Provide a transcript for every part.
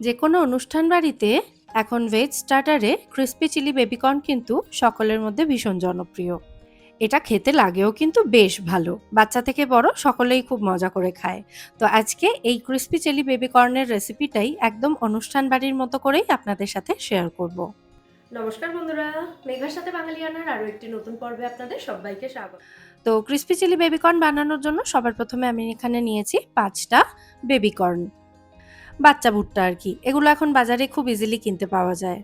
যে কোনো অনুষ্ঠান বাড়িতে এখন ভেজ স্টার্টারে ক্রিস্পি চিলি বেবিকর্ন কিন্তু সকলের মধ্যে ভীষণ জনপ্রিয়। এটা খেতে লাগেও কিন্তু বেশ ভালো। বাচ্চা থেকে বড় সকলেই খুব মজা করে খায়। তো আজকে এই ক্রিস্পি চিলি বেবিকর্নের রেসিপিটাই একদম অনুষ্ঠান বাড়ির মতো করেই আপনাদের সাথে শেয়ার করব। নমস্কার বন্ধুরা মেঘার সাথে বাঙালিয়ানার আরও একটি নতুন পর্বে আপনাদের সবাইকে স্বাগত। তো ক্রিস্পি চিলি বেবিকর্ন বানানোর জন্য সবার প্রথমে আমি এখানে নিয়েছি পাঁচটা বেবিকর্ন বাচ্চা ভুট্টা আর কি। এগুলো এখন বাজারে খুব ইজিলি কিনতে পাওয়া যায়।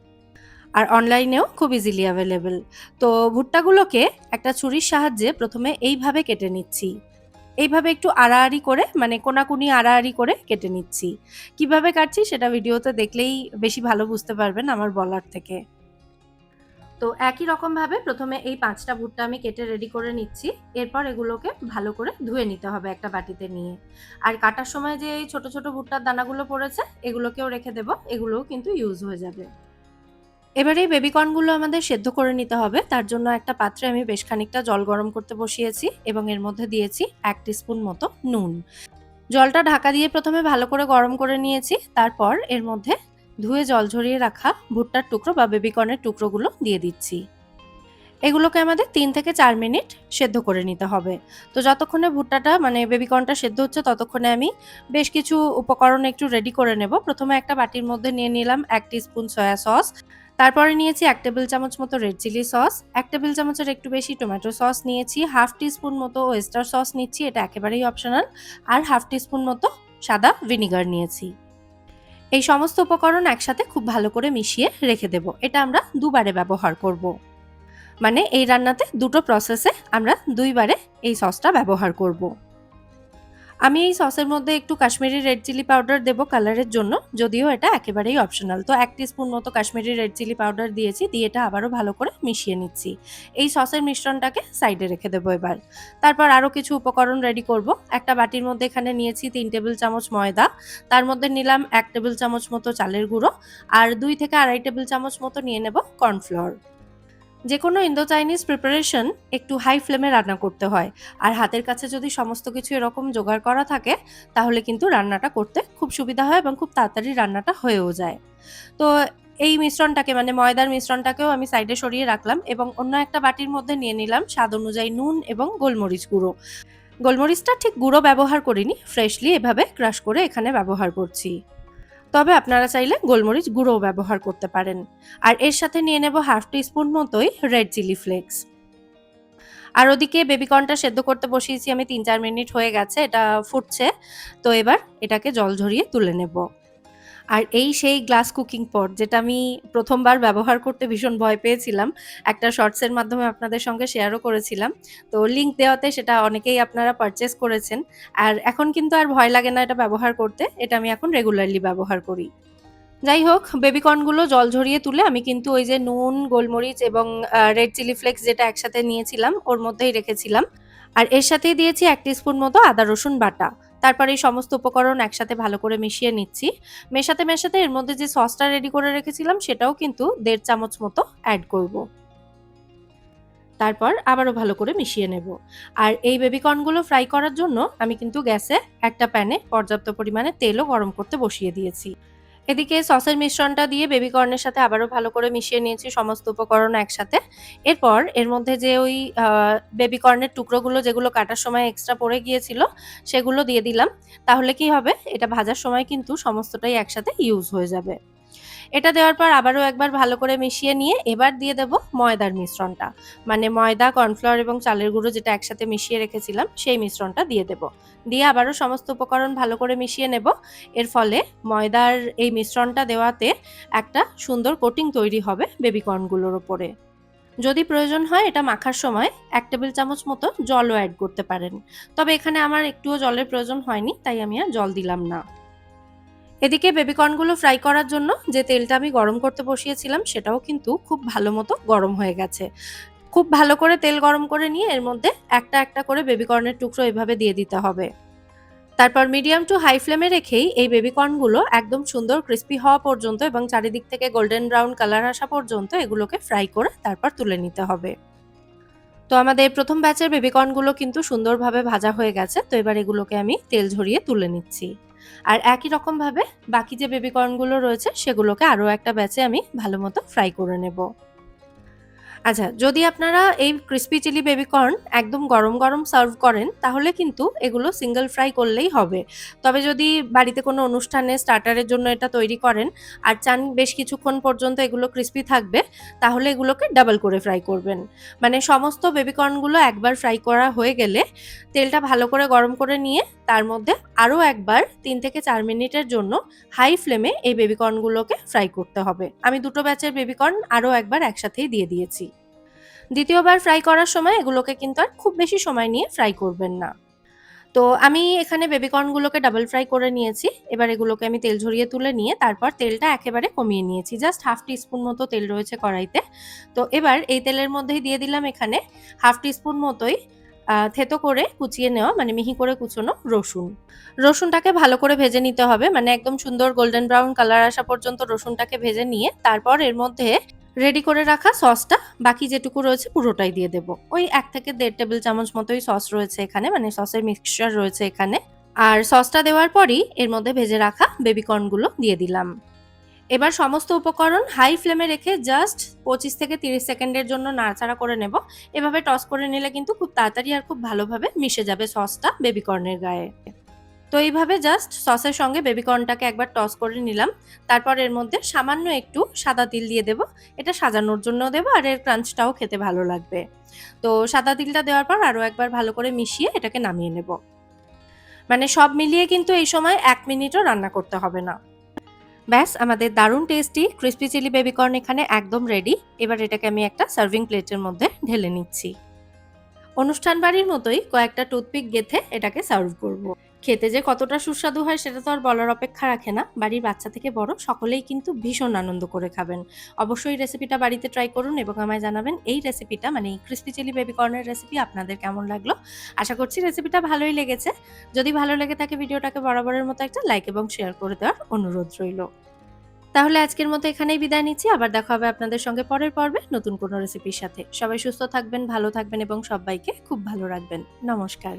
আর অনলাইনেও খুব ইজিলি অ্যাভেলেবেল তো ভুট্টাগুলোকে একটা ছুরির সাহায্যে প্রথমে এইভাবে কেটে নিচ্ছি। এইভাবে একটু আড়াআড়ি করে মানে কোনাকুনি আড়াআড়ি করে কেটে নিচ্ছি। কীভাবে কাটছি সেটা ভিডিওতে দেখলেই বেশি ভালো বুঝতে পারবেন আমার বলার থেকে। তো একই রকমভাবে প্রথমে এই পাঁচটা ভুট্টা আমি কেটে রেডি করে নিচ্ছি। এরপর এগুলোকে ভালো করে ধুয়ে নিতে হবে একটা বাটিতে নিয়ে। আর কাটার সময় যে এই ছোটো ছোটো ভুট্টার দানাগুলো পড়েছে, এগুলোকেও রেখে দেব। এগুলোও কিন্তু ইউজ হয়ে যাবে। এবার এই বেবিকর্নগুলো আমাদের সেদ্ধ করে নিতে হবে। তার জন্য একটা পাত্রে আমি বেশ খানিকটা জল গরম করতে বসিয়েছি এবং এর মধ্যে দিয়েছি এক স্পুন মতো নুন। জলটা ঢাকা দিয়ে প্রথমে ভালো করে গরম করে নিয়েছি। তারপর এর মধ্যে ধুয়ে জল ঝরিয়ে রাখা ভুট্টার টুকরো বা বেবিকর্নের টুকরোগুলো দিয়ে দিচ্ছি। এগুলোকে আমাদের তিন থেকে চার মিনিট সেদ্ধ করে নিতে হবে। তো যতক্ষণে ভুট্টাটা মানে বেবিকর্নটা সেদ্ধ হচ্ছে, ততক্ষণে আমি বেশ কিছু উপকরণ একটু রেডি করে নেব। প্রথমে একটা বাটির মধ্যে নিয়ে নিলাম এক স্পুন সয়া সস তারপরে নিয়েছি এক টেবিল চামচ মতো রেড চিলি সস এক টেবিল চামচের একটু বেশি টমেটো সস নিয়েছি। হাফ স্পুন মতো ওয়েস্টার সস নিচ্ছি, এটা একেবারেই অপশনাল আর হাফ স্পুন মতো সাদা ভিনিগার নিয়েছি। এই সমস্ত উপকরণ একসাথে খুব ভালো করে মিশিয়ে রেখে দেব। এটা আমরা দুবারে ব্যবহার করব। মানে এই রান্নাতে দুটো প্রসেসে আমরা দুইবারে এই সসটা ব্যবহার করব। আমি এই সসের মধ্যে একটু কাশ্মীরি রেড চিলি পাউডার দেব কালারের জন্য, যদিও এটা একেবারেই অপশনাল তো এক স্পুন মতো কাশ্মীরি রেড চিলি পাউডার দিয়েছি, দিয়ে এটা আবারও ভালো করে মিশিয়ে নিচ্ছি। এই সসের মিশ্রণটাকে সাইডে রেখে দেবো এবার। তারপর আরও কিছু উপকরণ রেডি করব। একটা বাটির মধ্যে এখানে নিয়েছি তিন টেবিল চামচ ময়দা, তার মধ্যে নিলাম এক টেবিল চামচ মতো চালের গুঁড়ো, আর দুই থেকে আড়াই টেবিল চামচ মতো নিয়ে নেব কর্নফ্লাওয়ার যে কোনো ইন্দো চাইনিজ প্রিপারেশন একটু হাই ফ্লেমে রান্না করতে হয়। আর হাতের কাছে যদি সমস্ত কিছু এরকম জোগাড় করা থাকে, তাহলে কিন্তু রান্নাটা করতে খুব সুবিধা হয় এবং খুব তাড়াতাড়ি রান্নাটা হয়েও যায়। তো এই মিশ্রণটাকে মানে ময়দার মিশ্রণটাকেও আমি সাইডে সরিয়ে রাখলাম এবং অন্য একটা বাটির মধ্যে নিয়ে নিলাম স্বাদ অনুযায়ী নুন এবং গোলমরিচ গুঁড়ো। গোলমরিচটা ঠিক গুঁড়ো ব্যবহার করিনি ফ্রেশলি এভাবে ক্রাশ করে এখানে ব্যবহার করছি। তবে আপনারা চাইলে গোলমরিচ গুঁড়োও ব্যবহার করতে পারেন। আর এর সাথে নিয়ে নেব হাফ স্পুন মতোই রেড চিলি ফ্লেক্স। আর ওদিকে বেবিকর্নটা সেদ্ধ করতে বসিয়েছি, আমি তিন চার মিনিট হয়ে গেছে, এটা ফুটছে। তো এবার এটাকে জল ঝরিয়ে তুলে নেব। আর এই সেই গ্লাস কুকিং পট যেটা আমি প্রথমবার ব্যবহার করতে ভীষণ ভয় পেয়েছিলাম, একটা শর্টসের মাধ্যমে আপনাদের সঙ্গে শেয়ারও করেছিলাম। তো লিঙ্ক দেওয়াতে সেটা অনেকেই আপনারা পারচেস করেছেন। আর এখন কিন্তু আর ভয় লাগে না এটা ব্যবহার করতে, এটা আমি এখন রেগুলারলি ব্যবহার করি। যাই হোক বেবিকর্নগুলো জল ঝরিয়ে তুলে আমি কিন্তু ওই যে নুন, গোলমরিচ এবং রেড চিলি ফ্লেক্স যেটা একসাথে নিয়েছিলাম, ওর মধ্যেই রেখেছিলাম। আর এর সাথেই দিয়েছি এক স্পুন মতো আদা রসুন বাটা। তারপর এই সমস্ত উপকরণ একসাথে ভালো করে মিশিয়ে নিচ্ছি। মেশাতে মেশাতে এর মধ্যে যে সসটা রেডি করে রেখেছিলাম, সেটাও কিন্তু দেড় চামচ মতো অ্যাড করব। তারপর আবারও ভালো করে মিশিয়ে নেব। আর এই বেবিকর্নগুলো ফ্রাই করার জন্য আমি কিন্তু গ্যাসে একটা প্যানে পর্যাপ্ত পরিমাণে তেলও গরম করতে বসিয়ে দিয়েছি। এদিকে সসের মিশ্রণটা দিয়ে বেবি কর্নের সাথে আবারও ভালো করে মিশিয়ে নিয়েছি, সমস্ত উপকরণ একসাথে। এরপর এর মধ্যে যে ওই বেবিকর্নের টুকরোগুলো যেগুলো কাটার সময় এক্সট্রা পড়ে গিয়েছিল, সেগুলো দিয়ে দিলাম। তাহলে কি হবে? এটা ভাজার সময় কিন্তু সমস্তটাই একসাথে ইউজ হয়ে যাবে। এটা দেওয়ার পর আবারও একবার ভালো করে মিশিয়ে নিয়ে এবার দিয়ে দেব ময়দার মিশ্রণটা। মানে ময়দা, কর্নফ্লাওয়ার এবং চালের গুঁড়ো যেটা একসাথে মিশিয়ে রেখেছিলাম, সেই মিশ্রণটা দিয়ে দেব। দিয়ে আবারও সমস্ত উপকরণ ভালো করে মিশিয়ে নেব। এর ফলে ময়দার এই মিশ্রণটা দেওয়াতে একটা সুন্দর কোটিং তৈরি হবে বেবিকর্নগুলোর ওপরে। যদি প্রয়োজন হয় এটা মাখার সময় এক টেবিল চামচ মতো জলও অ্যাড করতে পারেন। তবে এখানে আমার একটুও জলের প্রয়োজন হয়নি, তাই আমি আর জল দিলাম না। এদিকে বেবিকর্নগুলো ফ্রাই করার জন্য যে তেলটা আমি গরম করতে বসিয়েছিলাম, সেটাও কিন্তু খুব ভালো মতো গরম হয়ে গেছে। খুব ভালো করে তেল গরম করে নিয়ে এর মধ্যে একটা একটা করে বেবিকর্নের টুকরো এভাবে দিয়ে দিতে হবে। তারপর মিডিয়াম টু হাই ফ্লেমে রেখেই এই বেবিকর্নগুলো একদম সুন্দর ক্রিস্পি হওয়া পর্যন্ত এবং চারিদিক থেকে গোল্ডেন ব্রাউন কালার আসা পর্যন্ত এগুলোকে ফ্রাই করে তারপর তুলে নিতে হবে। তো আমাদের প্রথম ব্যাচের বেবিকর্নগুলো কিন্তু সুন্দরভাবে ভাজা হয়ে গেছে, তো এবার এগুলোকে আমি তেল ঝরিয়ে তুলে নিচ্ছি। আর একই রকমভাবে বাকি যে বেবিকর্নগুলো রয়েছে, সেগুলোকে আরও একটা ব্যাচে আমি ভালো মতো ফ্রাই করে নেব। আচ্ছা যদি আপনারা এই ক্রিস্পি চিলি বেবিকর্ন একদম গরম গরম সার্ভ করেন, তাহলে কিন্তু এগুলো সিঙ্গেল ফ্রাই করলেই হবে। তবে যদি বাড়িতে কোনো অনুষ্ঠানে স্টার্টারের জন্য এটা তৈরি করেন আর চান বেশ কিছুক্ষণ পর্যন্ত এগুলো ক্রিস্পি থাকবে, তাহলে এগুলোকে ডাবল করে ফ্রাই করবেন। মানে সমস্ত বেবিকর্নগুলো একবার ফ্রাই করা হয়ে গেলে তেলটা ভালো করে গরম করে নিয়ে তার মধ্যে আরও একবার তিন থেকে চার মিনিটের জন্য হাই ফ্লেমে এই বেবিকর্নগুলোকে ফ্রাই করতে হবে। আমি দুটো ব্যাচের বেবিকর্ন আরও একবার একসাথেই দিয়ে দিয়েছি। দ্বিতীয়বার ফ্রাই করার সময় এগুলোকে কিন্তু আর খুব বেশি সময় নিয়ে ফ্রাই করবেন না। তো আমি এখানে বেবিকর্নগুলোকে ডাবল ফ্রাই করে নিয়েছি। এবার এগুলোকে আমি তেল ঝরিয়ে তুলে নিয়ে তারপর তেলটা একেবারে কমিয়ে নিয়েছি। জাস্ট হাফ টিস্পুন মতো তেল রয়েছে কড়াইতে। তো এবার এই তেলের মধ্যেই দিয়ে দিলাম এখানে হাফ টিস্পুন মতোই থেতো করে কুচিয়ে নেওয়া মানে মিহি করে কুচোনো রসুন। রসুনটাকে ভালো করে ভেজে নিতে হবে মানে একদম সুন্দর গোল্ডেন ব্রাউন কালার আসা পর্যন্ত রসুনটাকে ভেজে নিয়ে, তারপর এর মধ্যে রেডি করে রাখা সসটা বাকি যেটুকু রয়েছে পুরোটাই দিয়ে দেব। ওই এক থেকে দেড় টেবিল চামচ মতোই সস রয়েছে এখানে মানে সসের মিক্সচার রয়েছে এখানে। আর সসটা দেওয়ার পরই এর মধ্যে ভেজে রাখা বেবিকর্নগুলো দিয়ে দিলাম। এবার সমস্ত উপকরণ হাই ফ্লেমে রেখে জাস্ট পঁচিশ থেকে তিরিশ সেকেন্ডের জন্য নাড়াচাড়া করে নেব। এভাবে টস করে নিলে কিন্তু খুব তাড়াতাড়ি আর খুব ভালোভাবে মিশে যাবে সসটা বেবিকর্নের গায়ে। তো এইভাবে জাস্ট সসের সঙ্গে বেবিকর্নটাকে একবার টস করে নিলাম। তারপর এর মধ্যে সামান্য একটু সাদা তিল দিয়ে দেব। এটা সাজানোর জন্য দেবো আর এর ক্রাঞ্চটাও খেতে ভালো লাগবে। তো সাদা তিলটা দেওয়ার পর আরও একবার ভালো করে মিশিয়ে এটাকে নামিয়ে নেব। মানে সব মিলিয়ে কিন্তু এই সময় এক মিনিটও রান্না করতে হবে না। ব্যাস, আমাদের দারুণ টেস্টি ক্রিস্পি চিলি বেবিকর্ন এখানে একদম রেডি এবার এটাকে আমি একটা সার্ভিং প্লেটের মধ্যে ঢেলে নিচ্ছি অনুষ্ঠান বাড়ির মতোই কয়েকটা টুথপিক গেথে এটাকে সার্ভ করব। খেতে যে কতটা সুস্বাদু হয় সেটা তো আর বলার অপেক্ষা রাখে না। বাড়ির বাচ্চা থেকে বড় সকলেই কিন্তু ভীষণ আনন্দ করে খাবেন। অবশ্যই রেসিপিটা বাড়িতে ট্রাই করুন এবং আমায় জানাবেন এই রেসিপিটা মানে এই ক্রিস্পি চিলি বেবিকর্নের রেসিপি আপনাদের কেমন লাগল? আশা করছি রেসিপিটা ভালোই লেগেছে। যদি ভালো লেগে থাকে ভিডিওটাকে বরাবরের মতো একটা লাইক এবং শেয়ার করে দেওয়ার অনুরোধ রইল। তাহলে আজকের মতো এখানেই বিদায় নিচ্ছি। আবার দেখা হবে আপনাদের সঙ্গে পরের পর্বে নতুন কোনো রেসিপির সাথে। সবাই সুস্থ থাকবেন, ভালো থাকবেন এবং সবাইকে খুব ভালো রাখবেন। নমস্কার।